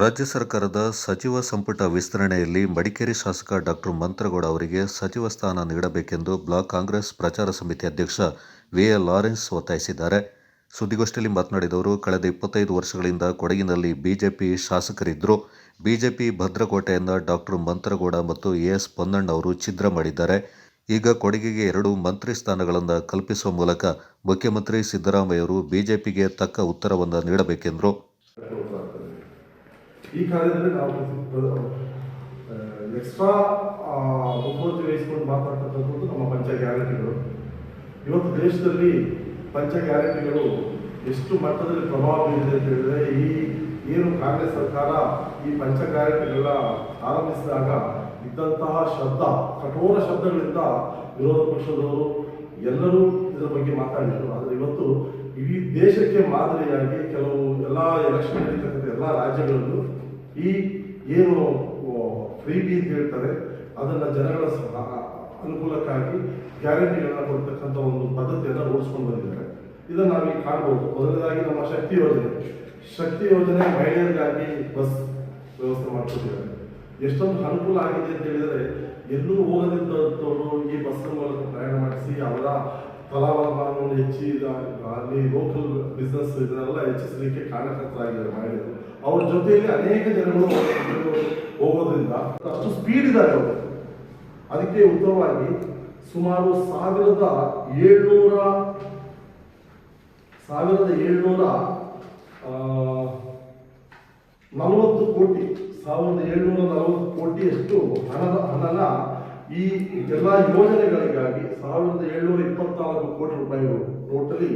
ರಾಜ್ಯ ಸರ್ಕಾರದ ಸಚಿವ ಸಂಪುಟ ವಿಸ್ತರಣೆಯಲ್ಲಿ ಮಡಿಕೇರಿ ಶಾಸಕ ಡಾಕ್ಟರ್ ಮಂತ್ರಗೌಡ ಅವರಿಗೆ ಸಚಿವ ಸ್ಥಾನ ನೀಡಬೇಕೆಂದು ಬ್ಲಾಕ್ ಕಾಂಗ್ರೆಸ್ ಪ್ರಚಾರ ಸಮಿತಿ ಅಧ್ಯಕ್ಷ ವಿ ಎ ಲಾರೆನ್ಸ್ ಒತ್ತಾಯಿಸಿದ್ದಾರೆ. ಸುದ್ದಿಗೋಷ್ಠಿಯಲ್ಲಿ ಮಾತನಾಡಿದವರು, ಕಳೆದ ಇಪ್ಪತ್ತೈದು ವರ್ಷಗಳಿಂದ ಕೊಡಗಿನಲ್ಲಿ ಬಿಜೆಪಿ ಶಾಸಕರಿದ್ದರು. ಬಿಜೆಪಿ ಭದ್ರಕೋಟೆಯಿಂದ ಡಾಕ್ಟರ್ ಮಂತ್ರಗೌಡ ಮತ್ತು ಎ ಎಸ್ ಪೊನ್ನಣ್ಣ ಅವರು ಛಿದ್ರ ಮಾಡಿದ್ದಾರೆ. ಈಗ ಕೊಡಗಿಗೆ ಎರಡು ಮಂತ್ರಿ ಸ್ಥಾನಗಳನ್ನು ಕಲ್ಪಿಸುವ ಮೂಲಕ ಮುಖ್ಯಮಂತ್ರಿ ಸಿದ್ದರಾಮಯ್ಯವರು ಬಿಜೆಪಿಗೆ ತಕ್ಕ ಉತ್ತರವನ್ನು ನೀಡಬೇಕೆಂದರು. ಈ ಕಾರ್ಯದಲ್ಲಿ ನಾವು ಎಕ್ಸ್ಟ್ರಾ ಮುಖ್ಯಮಂತ್ರಿ ವಹಿಸಿಕೊಂಡು ಮಾತಾಡ್ತಕ್ಕಂಥದ್ದು ನಮ್ಮ ಪಂಚ ಗ್ಯಾರಂಟಿಗಳು. ಇವತ್ತು ದೇಶದಲ್ಲಿ ಪಂಚ ಗ್ಯಾರಂಟಿಗಳು ಎಷ್ಟು ಮಟ್ಟದಲ್ಲಿ ಪ್ರಭಾವ ಬೀರಿದೆ ಅಂತ ಹೇಳಿದ್ರೆ, ಈ, ಏನು ಕಾಂಗ್ರೆಸ್ ಸರ್ಕಾರ ಈ ಪಂಚ ಗ್ಯಾರಂಟಿಗಳ ಆರಂಭಿಸಿದಾಗ ಇದ್ದಂತಹ ಶಬ್ದ, ಕಠೋರ ಶಬ್ದಗಳಿಂದ ವಿರೋಧ ಪಕ್ಷದವರು ಎಲ್ಲರೂ ಇದರ ಬಗ್ಗೆ ಮಾತಾಡಿದರು. ಆದರೆ ಇವತ್ತು ಇಡೀ ದೇಶಕ್ಕೆ ಮಾದರಿಯಾಗಿ ಕೆಲವು ಎಲ್ಲ ಎಲೆಕ್ಷನ್ ನಡೀತಕ್ಕಂಥ ಎಲ್ಲ ರಾಜ್ಯಗಳಲ್ಲೂ ಈ ಏನು ಫ್ರೀ ಬಿ ಅಂತ ಹೇಳ್ತಾರೆ, ಅದನ್ನು ಜನಗಳ ಅನುಕೂಲಕ್ಕಾಗಿ ಗ್ಯಾರಂಟಿಗಳನ್ನ ಕೊಡ್ತಕ್ಕಂಥ ಒಂದು ಪದ್ಧತಿಯನ್ನು ರೂಢಿಸ್ಕೊಂಡು ಬಂದಿದ್ದಾರೆ. ಇದನ್ನು ನಾವೀಗ ಕಾಣ್ಬೋದು. ಮೊದಲನೇದಾಗಿ ನಮ್ಮ ಶಕ್ತಿ ಯೋಜನೆ. ಶಕ್ತಿ ಯೋಜನೆ ಮಹಿಳೆಯರಿಗಾಗಿ ಬಸ್ ವ್ಯವಸ್ಥೆ ಮಾಡ್ಕೊಟ್ಟಿದ್ದಾರೆ. ಎಷ್ಟೊಂದು ಅನುಕೂಲ ಆಗಿದೆ ಅಂತ ಹೇಳಿದರೆ, ಎಲ್ಲೂ ಹೋಗದಿದ್ದವರು ಈ ಬಸ್ ಮೂಲಕ ಪ್ರಯಾಣ ಮಾಡಿಸಿ, ಅವರ ಫಲಾಫಲವನ್ನು ಹೆಚ್ಚಿ ಅಲ್ಲಿ ಲೋಕಲ್ ಬಿಸ್ನೆಸ್ ಇದನ್ನೆಲ್ಲ ಹೆಚ್ಚಿಸಲಿಕ್ಕೆ ಕಾರಣಕರ್ತರಾಗಿದ್ದಾರೆ ಮಹಿಳೆಯರು. ಅವ್ರ ಜೊತೆಯಲ್ಲಿ ಅನೇಕ ಜನಗಳು ಹೋಗೋದ್ರಿಂದ ಅಷ್ಟು ಸ್ಪೀಡ್ ಇದ್ದಾರೆ ಅವರು. ಅದಕ್ಕೆ ಉತ್ತರವಾಗಿ ಸುಮಾರು ಸಾವಿರದ ಏಳ್ನೂರ ಸಾವಿರದ ಏಳ್ನೂರ ನಲವತ್ತು ಕೋಟಿ, ಸಾವಿರದ ಏಳ್ನೂರ ನಲವತ್ತು ಕೋಟಿಯಷ್ಟು ಹಣದ ಹಣನ ಈ ಎಲ್ಲ ಯೋಜನೆಗಳಿಗಾಗಿ ಸಾವಿರದ ಏಳ್ನೂರ ಇಪ್ಪತ್ನಾಲ್ಕು ಕೋಟಿ ರೂಪಾಯಿಗಳು ಟೋಟಲಿ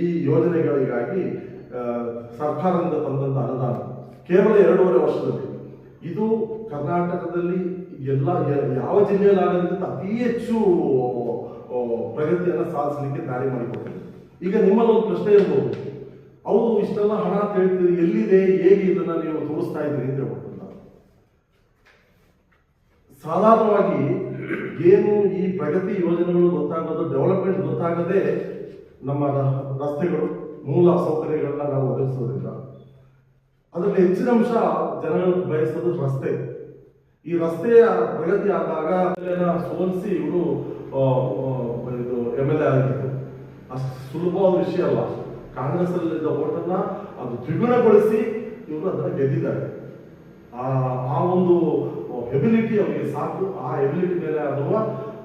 ಈ ಯೋಜನೆಗಳಿಗಾಗಿ ಸರ್ಕಾರದಿಂದ ತಂದಂಥ ಅನುದಾನ. ಕೇವಲ ಎರಡೂವರೆ ವರ್ಷದಲ್ಲಿ. ಇದು ಕರ್ನಾಟಕದಲ್ಲಿ ಎಲ್ಲ, ಯಾವ ಜಿಲ್ಲೆಯಲ್ಲಿ ಆಗೋದ್ರಿಂದ ಅತಿ ಹೆಚ್ಚು ಪ್ರಗತಿಯನ್ನು ಸಾಧಿಸಲಿಕ್ಕೆ ದಾರಿ ಮಾಡಿಕೊಟ್ಟಿದೆ. ಈಗ ನಿಮ್ಮಲ್ಲಿ ಒಂದು ಪ್ರಶ್ನೆ ಇರ್ಬೋದು. ಹೌದು, ಇಷ್ಟೆಲ್ಲ ಹಣ ಅಂತ ಹೇಳ್ತೀರಿ, ಎಲ್ಲಿದೆ, ಹೇಗೆ ಇದನ್ನು ನೀವು ತೋರಿಸ್ತಾ ಇದ್ದೀರಿ ಅಂತ ನಾನು. ಸಾಧಾರಣವಾಗಿ ಏನು ಈ ಪ್ರಗತಿ ಯೋಜನೆಗಳು ಗೊತ್ತಾಗೋದು ಡೆವಲಪ್ಮೆಂಟ್ ಗೊತ್ತಾಗದೆ ನಮ್ಮ ರಸ್ತೆಗಳು, ಮೂಲ ಸೌಕರ್ಯಗಳನ್ನ ನಾವು ಒದಗಿಸೋದಿಲ್ಲ ಅದರಲ್ಲಿ ಹೆಚ್ಚಿನ ಅಂಶ ಜನಗಳು ಬಯಸೋದು ರಸ್ತೆ. ಈ ರಸ್ತೆಯ ಪ್ರಗತಿ ಆದಾಗ ಸೋಲಿಸಿ ಇವರು ಇದು ಎಂ ಎಲ್ ಎ ಆಗಿದ್ದು ಅಷ್ಟು ಸುಲಭವಾದ ವಿಷಯ ಅಲ್ಲ. ಕಾಂಗ್ರೆಸ್ ಅಲ್ಲಿದ್ದ ಓಟನ್ನ ಅದು ದ್ವಿಗುಣಗೊಳಿಸಿ ಇವರು ಅದನ್ನ ಗೆದ್ದಿದ್ದಾರೆ. ಆ ಒಂದು ಎಬಿಲಿಟಿ ಅವರಿಗೆ ಸಾಕು. ಆ ಎಬಿಲಿಟಿ ಮೇಲೆ ಅಥವಾ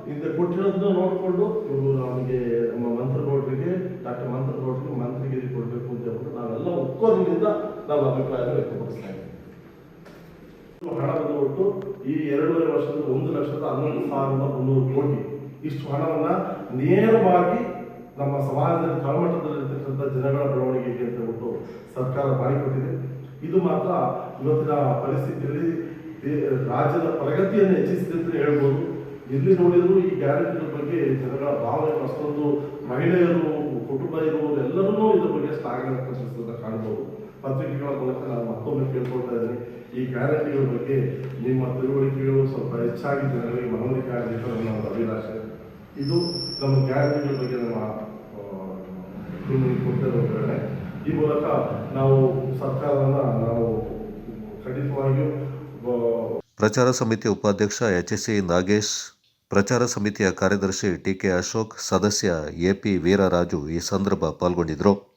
ಹಿಂದೆ ಕೊಟ್ಟಿರೋದನ್ನ ನೋಡಿಕೊಂಡು ಇವರು ನಮಗೆ ನಮ್ಮ ಮಂತ್ರಗೌಡರಿಗೆ ಡಾಕ್ಟರ್ ಮಂತ್ರಗೌಡರಿಗೆ ಮಂತ್ರಿಗಿರಿ ಕೊಡಬೇಕು ಅಂತ ಹೇಳ್ಬಿಟ್ಟು ನಾವೆಲ್ಲ ಒಕ್ಕೋದ್ರಿಂದ ನಾವು ಅಭಿಪ್ರಾಯ ವ್ಯಕ್ತಪಡಿಸ್ತಾ ಇದ್ದೀವಿ. ಹಣ ಬಂದುಬಿಟ್ಟು ಈ ಎರಡೂವರೆ ವರ್ಷದ, ಒಂದು ಲಕ್ಷದ ಹನ್ನೊಂದು ಸಾವಿರದ ಮುನ್ನೂರು ಕೋಟಿ. ಇಷ್ಟು ಹಣವನ್ನ ನೇರವಾಗಿ ನಮ್ಮ ಸಮಾಜದಲ್ಲಿ ತಳಮಟ್ಟದಲ್ಲಿರ್ತಕ್ಕಂಥ ಜನಗಳ ಬೆಳವಣಿಗೆಗೆ ಅಂತ ಹೇಳ್ಬಿಟ್ಟು ಸರ್ಕಾರ ಮಾಡಿಕೊಟ್ಟಿದೆ. ಇದು ಮಾತ್ರ ಇವತ್ತಿನ ಪರಿಸ್ಥಿತಿಯಲ್ಲಿ ರಾಜ್ಯದ ಪ್ರಗತಿಯನ್ನು ಹೆಚ್ಚಿಸಿದೆ ಅಂತ ಹೇಳ್ಬೋದು. ಎಲ್ಲಿ ನೋಡಿದ್ರು ಈ ಗ್ಯಾರಂಟಿ ಬಗ್ಗೆ ಜನರ ಭಾವನೆ ಅಷ್ಟೊಂದು ಮಹಿಳೆಯರು, ಕುಟುಂಬ ಇರುವವರು ಎಲ್ಲರೂ ಇದ್ರ ಬಗ್ಗೆ ಶ್ಲಾಘನೆ ಪ್ರಶಸ್ತಿಯನ್ನು ಕಾಣ್ಬೋದು. ಪತ್ರಿಕೆಗಳ ಮೂಲಕ ನಾನು ಮತ್ತೊಮ್ಮೆ ಕೇಳ್ಕೊಳ್ತಾ ಇದ್ದೀನಿ. ಈ ಗ್ಯಾರಂಟಿಗಳ ಬಗ್ಗೆ ನಿಮ್ಮ ತಿಳುವಳಿಕೆಗಳು ಸ್ವಲ್ಪ ಹೆಚ್ಚಾಗಿ ಜನಗಳಿಗೆ ಮನವರಿಕೆ ಆಗಬೇಕು ಅನ್ನೋ ನನ್ನ ಅಭಿಲಾಷೆ. ಇದು ನಮ್ಮ ಗ್ಯಾರಂಟಿಗಳ ಬಗ್ಗೆ ನಮ್ಮ ಕೊಟ್ಟಿರೋ ವಿವರಣೆ ಈ ಮೂಲಕ ನಾವು ಸರ್ಕಾರವನ್ನು ನಾವು ಪ್ರಚಾರ ಸಮಿತಿ ಉಪಾಧ್ಯಕ್ಷ ಎಚ್ ಸಿ ನಾಗೇಶ್, ಪ್ರಚಾರ ಸಮಿತಿಯ ಕಾರ್ಯದರ್ಶಿ ಟಿಕೆ ಅಶೋಕ್, ಸದಸ್ಯ ಎಪಿ ವೀರರಾಜು ಈ ಸಂದರ್ಭ ಪಾಲ್ಗೊಂಡಿದ್ದರು.